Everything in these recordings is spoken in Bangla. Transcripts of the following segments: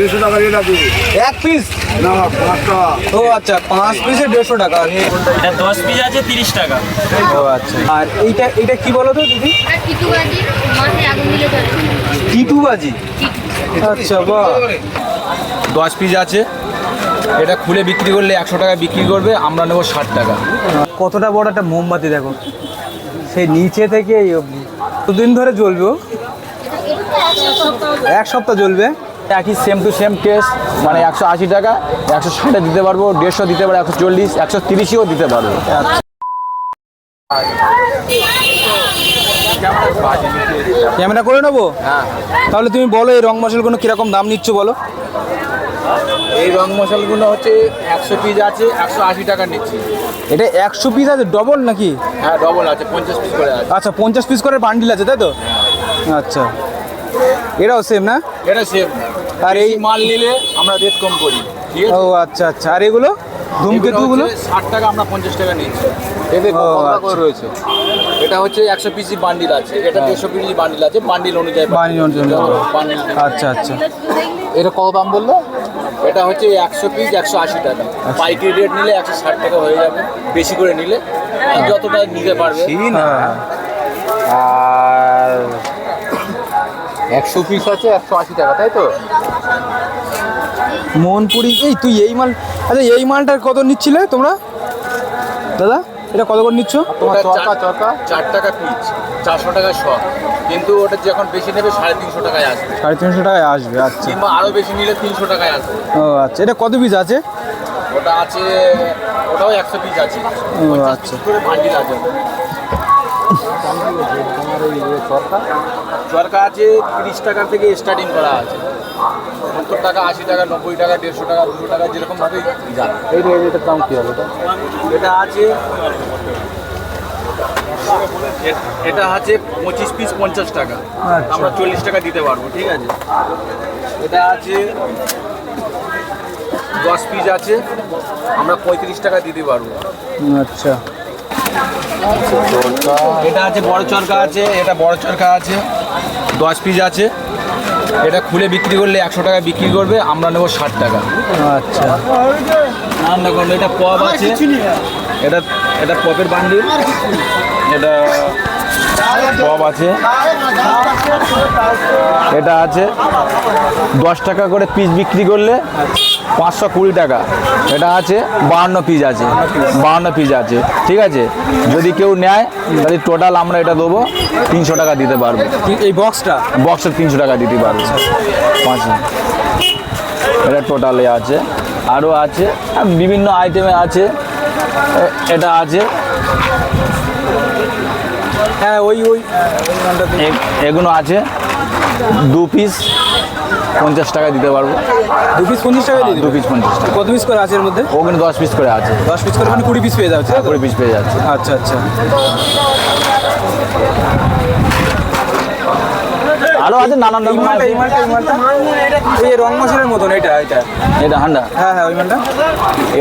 দেড়শো টাকা রেট আছে এক পিস না পাঁচটা ও আচ্ছা পাঁচ পিসে দেড়শো টাকা। এটা দশ পিস আছে তিরিশ টাকা। ও আচ্ছা। আর এইটা এইটা কি বলো তো দিদি? টিটু বাজি আচ্ছা বাহ। দশ পিস আছে। এটা খুলে বিক্রি করলে একশো টাকা বিক্রি করবে আমরা নেব ষাট টাকা। কতটা বড় একটা মোমবাতি দেখো। সেই নিচে থেকে দুদিন ধরে জ্বলবে এক সপ্তাহ জ্বলবে? একই সেম টু সেম টেস্ট মানে একশো আশি টাকা একশো ষাটে দিতে পারব দেড়শো দিতে পারব একশো চল্লিশ একশো তিরিশেও দিতে পারব। ক্যামেরা করে নেব? হ্যাঁ। তাহলে তুমি বলো এই রং মশলাগুলো কীরকম দাম নিচ্ছ বলো? এই রং মশালগুলো হচ্ছে একশো পিস আছে একশো আশি টাকা নিচ্ছি। এটা একশো পিস আছে ডবল নাকি? হ্যাঁ ডবল আছে পঞ্চাশ পিস করে আছে। আচ্ছা পঞ্চাশ পিস করে বান্ডিল আছে তাই তো? আচ্ছা। এটাও সেম না? এটা সেম আর এই মাল নিলে আমরা রেট কম করি। ও আচ্ছা আচ্ছা। আর এগুলো? ধূমকেতুগুলো ষাট টাকা আমরা পঞ্চাশ টাকা নিচ্ছি এতে আচ্ছা। রয়েছে। এটা হচ্ছে একশো পিসি বান্ডিল আছে। এটা দেড়শো পিসি বান্ডিল আছে। বান্ডিল অনুযায়ী বান্ডিল অনুযায়ী। আচ্ছা আচ্ছা। এটা কত দাম বলল? এটা হচ্ছে একশো পিস একশো আশি টাকা। পাইকারি রেট নিলে একশো ষাট টাকা হয়ে যাবে। বেশি করে নিলে যতটা নিতে পারবে। হ্যাঁ। আর একশো পিস আছে একশো আশি টাকা তাই তো? মোহনপুরি এই তুই এই মাল আচ্ছা এই মালটার কত নিচ্ছিলে তোমরা? দাদা এটা কত করে নিচ্ছ? তোমার চরকা চরকা? চার টাকা পিস চারশো টাকা শ কিন্তু ওটা যখন বেশি নেবে সাড়ে তিনশো টাকায় আসবে। সাড়ে তিনশো টাকায় আসবে আচ্ছা। কিংবা আরও বেশি নিলে তিনশো টাকায় আসবে। ও আচ্ছা। এটা কত পিস আছে? ওটা আছে ওটাও একশো পিস আছে। ও, আচ্ছা। করে বান্ডিল আছে চরকা? আছে তিরিশ টাকা থেকে স্টার্টিং করা আছে। সত্তর টাকা আশি টাকা নব্বই টাকা দেড়শো টাকা দুশো টাকা যেরকমভাবে যাবে। এই এটার দাম কী হবে এটা? এটা আছে এটা আছে পঁচিশ পিস পঞ্চাশ টাকা। আচ্ছা। আমরা চল্লিশ টাকা দিতে পারব ঠিক আছে? এটা আছে দশ পিস আছে আমরা পঁয়ত্রিশ টাকা দিতে পারব। আচ্ছা। এটা আছে বড় চরকা আছে এটা বড় চরকা আছে। দশ পিস আছে। এটা খুলে বিক্রি করলে একশো টাকা বিক্রি করবে আমরা নেব ষাট টাকা। আচ্ছা। রকম এটা পপ আছে। এটা এটা পপের বান্ডিল এটা পপ আছে। এটা আছে। দশ টাকা করে পিস বিক্রি করলে পাঁচশো কুড়ি টাকা। এটা আছে বাহান্ন পিস আছে। বাহান্ন পিস আছে। ঠিক আছে? যদি কেউ নেয় তাহলে টোটাল আমরা এটা দেবো তিনশো টাকা দিতে পারব। এই বক্সটা বক্সের তিনশো টাকা দিতে পারব। পাঁচ এটা টোটালে আছে। আরও আছে। বিভিন্ন আইটেমে আছে। এটা আছে। হ্যাঁ ওই ওই এগুলো আছে। দু পিস পঞ্চাশ টাকা দিতে পারব। দু পিস পঞ্চাশ টাকা দিই দু পিস পঞ্চাশ টাকা। কত পিস করে আছে এর মধ্যে? ওখানে দশ পিস করে আছে। দশ পিস করে মানে কুড়ি পিস পেয়ে যাচ্ছে। কুড়ি পিস পেয়ে যাচ্ছে। আচ্ছা আচ্ছা। আরও আছে নানান রকম এই। মালটা এই মালটা এই রং মশলার মতন এটা এটা। এটা হান্ডা। হ্যাঁ হ্যাঁ ওই মালটা।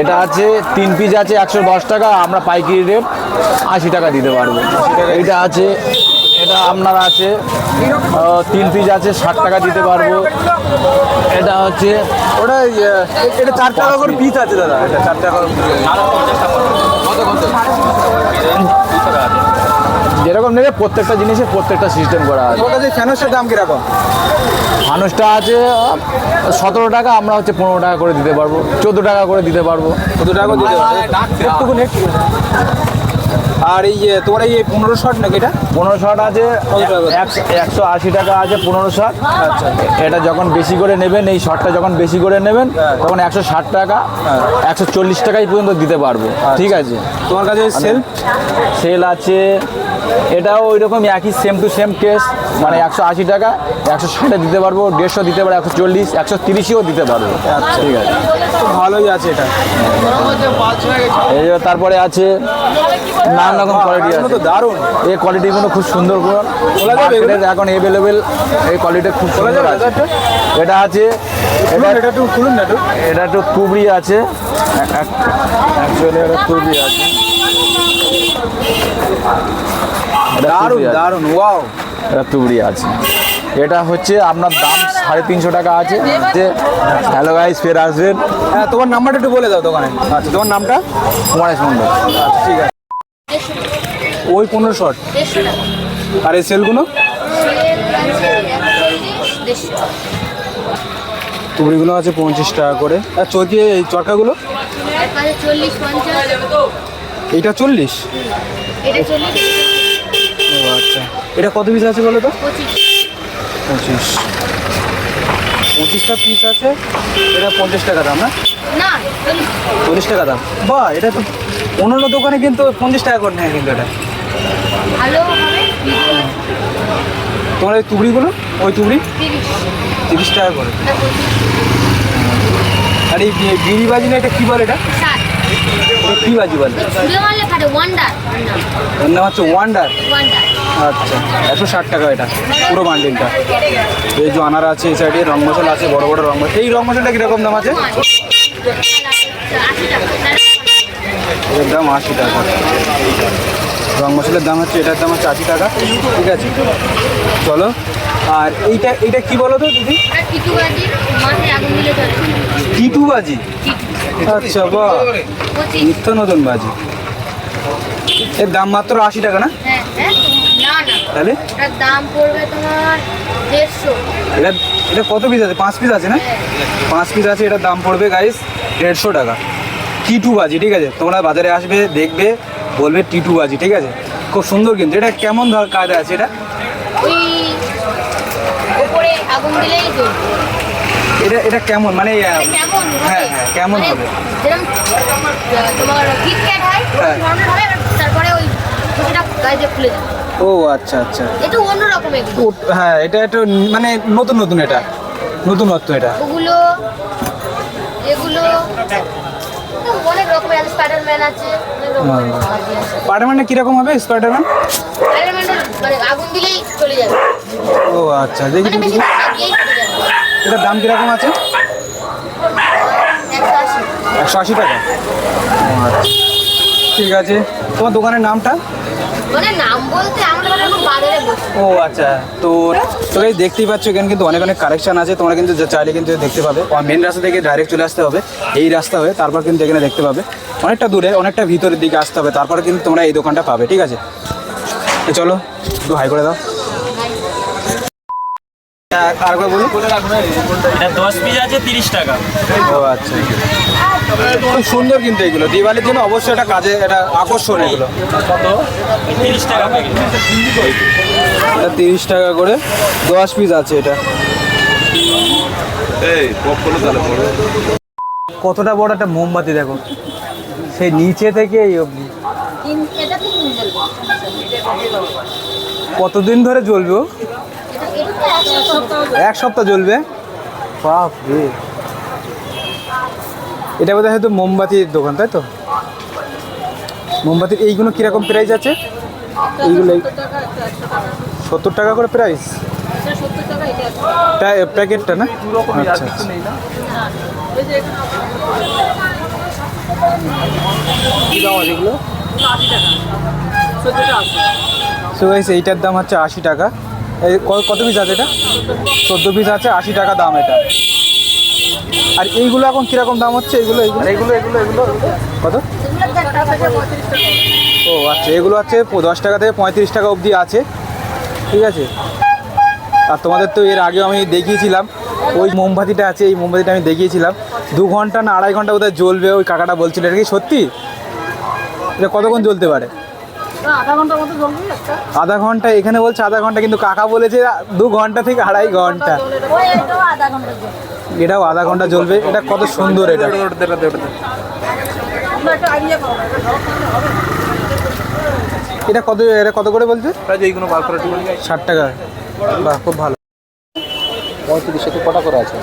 এটা আছে তিন পিস আছে একশো দশ টাকা আমরা পাইকারি রেট আশি টাকা দিতে পারব। এটা আছে এটা আপনার আছে তিন পিস আছে ষাট টাকা দিতে পারব। এটা হচ্ছে ওটা এটা চার টাকা করে পিস আছে দাদা এটা চার টাকা আছে। যেরকম নেবে প্রত্যেকটা জিনিসে প্রত্যেকটা সিস্টেম করা আছে। কাছে ফ্যানের দাম কীরকম? মানুষটা আছে সতেরো টাকা আমরা হচ্ছে পনেরো টাকা করে দিতে পারব চোদ্দ টাকা করে দিতে পারব। চোদ্দ টাকা দিতে পারবে। আর এই যে তোমার এই পনেরো শট নাকি এটা? পনেরো শট আছে? একশো একশো আশি টাকা আছে পনেরো শট। আচ্ছা। এটা যখন বেশি করে নেবেন এই শটটা যখন বেশি করে নেবেন হ্যাঁ। তখন একশো ষাট টাকা হ্যাঁ। একশো চল্লিশ টাকাই পর্যন্ত দিতে পারব। ঠিক আছে? তোমার কাছে সেল সেল আছে এটাও ওই রকম একই সেম টু সেম টেস্ট মানে একশো আশি টাকা একশো ষাটে দিতে পারব দেড়শো দিতে পারব একশো চল্লিশ একশো তিরিশেও দিতে পারব। ঠিক আছে। ভালোই আছে এটা। এই তারপরে আছে নানান রকম কোয়ালিটি আছে তো দারুণ। এই কোয়ালিটিগুলো খুব সুন্দর এখন এভেলেবেল এই কোয়ালিটি খুব সুন্দর আছে। এটা? আছে এটা একটু খুলুন না এটা একটু তুবড়ি আছে। অ্যাকচুয়ালি এটা তুবড়ি আছে। দারুণ তুবড়ি ওয়াও। এটা তুবড়ি আছে। এটা হচ্ছে আপনার দাম সাড়ে তিনশো টাকা আছে। যে হ্যালো গাইস ফের আসবেন। হ্যাঁ তোমার নাম্বারটা একটু বলে দাও দোকানে। আচ্ছা তোমার নামটা? কুমারেশ মন্ডল আচ্ছা ঠিক আছে। ওই পনেরো শট। আর এই সেলগুলো? তুবড়িগুলো আছে পঞ্চাশ টাকা করে। আর চলছে এই চরকাগুলো? চল্লিশ পঞ্চাশ। এটা চল্লিশ? ও আচ্ছা। এটা কত পিস আছে বলো তো? পঁচিশ। পঁচিশ। পঁচিশটা পিস আছে। এটা পঞ্চাশ টাকা দাম না? চল্লিশ। টাকা দাম। বা এটা তো অন্যান্য দোকানে কিন্তু পঞ্চাশ টাকা করে নেয় কিন্তু এটা। তোমার এই তুবড়িগুলো ওই তুবড়ি? তিরিশ। টাকা করে। আর এই বিড়ি বাজি না এটা কী বলে এটা? কী বাজি বলে? এর নাম হচ্ছে ওয়ান্ডার আচ্ছা একশো ষাট টাকা এটা পুরো বান্ডিলটা এই যে আনার আছে এই সাইডে রং মশলা আছে বড় বড় রং মশলা। এই রং মশলাটা কীরকম দাম আছে? আশি দাম আশি টাকা। রং মশলার দাম হচ্ছে এটার দাম হচ্ছে আশি টাকা। ঠিক আছে চলো। আর এইটা এইটা কি বলো তো দিদি? টিটু বাজি আচ্ছা বা পঁচিশ নিত্য নতুন বাজি। এর দাম মাত্র আশি টাকা না? হ্যাঁ হ্যাঁ তাহলে? দাম পড়বে তোমার দেড়শো। এটা এটা কত পিস আছে? পাঁচ পিস আছে না? পাঁচ পিস আছে এটার দাম পড়বে গাইস দেড়শো টাকা। টিটু বাজি ঠিক আছে? তোমরা বাজারে আসবে দেখবে বলবে টিটু বাজি ঠিক আছে? খুব সুন্দর কিন্তু। এটা কেমন ধর কায়দা আছে এটা? ওই ওপরে আগুন দিলেই জ্বলবে। এটা এটা কেমন? মানে কেমন হ্যাঁ, হ্যাঁ, কেমন হবে? তোমার কিটক্যাট হয় ওই হ্যাঁ। তারপরে ওই গায়ে ও আচ্ছা আচ্ছা। হ্যাঁ এটা একটু মানে নতুন নতুন এটা। নতুনত্ব এটা। ওগুলো এগুলো অনেক রকমের আছে স্পাইডারম্যান আছে অনেক রকমের বাজি আছে স্পাইডারম্যানটা কীরকম হবে স্পাইডারম্যান মানে আগুন দিলেই চলে যাবে। ও আচ্ছা দেখি এটার দাম কীরকম আছে? একশো আশি। টাকা। আচ্ছা। ঠিক আছে। তোমার দোকানের নামটা? ও আচ্ছা। তো তোকে দেখতেই পাচ্ছ এখানে কিন্তু অনেক অনেক কালেকশন আছে। তোমরা কিন্তু চাইলে কিন্তু দেখতে পাবে। মেন রাস্তা থেকে ডাইরেক্ট চলে আসতে হবে। এই রাস্তা হয়ে তারপর কিন্তু এখানে দেখতে পাবে। অনেকটা দূরে অনেকটা ভিতরের দিকে আসতে হবে। তারপরে কিন্তু তোমরা এই দোকানটা পাবে। ঠিক আছে? চলো একটু হাই করে দাও। এটা দশ পিস আছে তিরিশ টাকা। ও আচ্ছা। খুব সুন্দর কিন্তু এগুলো। দিওয়ালির জন্য অবশ্যই একটা কাজে এটা আকর্ষণ এগুলো। কত? তিরিশ টাকা এটা তিরিশ টাকা করে দশ পিস আছে এটা। কতটা বড় একটা মোমবাতি দেখো। সেই নিচে থেকে এই অবধি কতদিন ধরে জ্বলবে এক সপ্তাহ জ্বলবে। এটা বোধহয় হয়তো মোমবাতির দোকান তাই তো? মোমবাতির এইগুলো কীরকম প্রাইস আছে? এইগুলো এই- সত্তর টাকা করে প্রাইস প্যাকেটটা না? আচ্ছা আচ্ছা। এইটার দাম হচ্ছে আশি টাকা। এই কত পিস আছে এটা? চোদ্দ পিস আছে আশি টাকা দাম এটা। আর এইগুলো এখন কীরকম দাম হচ্ছে? এইগুলো এইগুলো এগুলো এগুলো? কত? ও আচ্ছা এগুলো হচ্ছে দশ টাকা থেকে পঁয়ত্রিশ টাকা অবধি আছে। ঠিক আছে? আর তোমাদের তো এর আগেও আমি দেখিয়েছিলাম। ওই মোমবাতিটা আছে এই মোমবাতিটা আমি দেখিয়েছিলাম। দু ঘণ্টা না আড়াই ঘণ্টা বোধহয় জ্বলবে ওই কাকাটা বলছিল। এটা কি সত্যি? এটা কতক্ষণ জ্বলতে পারে? আধা ঘণ্টা এখানে বলছে আধা ঘণ্টা কিন্তু কাকা বলেছে দু ঘণ্টা থেকে আড়াই ঘণ্টা এটাও আধা ঘণ্টা জ্বলবে এটা কত সুন্দর এটা। এটা কত এটা কত করে বলছে? ষাট টাকা। বাহ খুব ভালো। পঁয়ত্রিশ সাথে কটা করে আছে?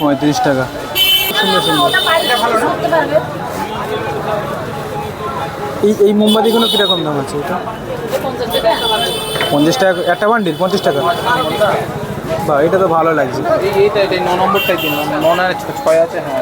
পঁয়ত্রিশ টাকা। সুন্দর সুন্দর এই এই মোমবাতিগুলো কীরকম দাম আছে এটা? পঞ্চাশ টাকা একটা বান্ডিল পঞ্চাশ টাকা। বা এটা তো ভালো লাগছে। এইটা এটা ন নম্বরটাই দিন। ন না ছয় আছে হ্যাঁ।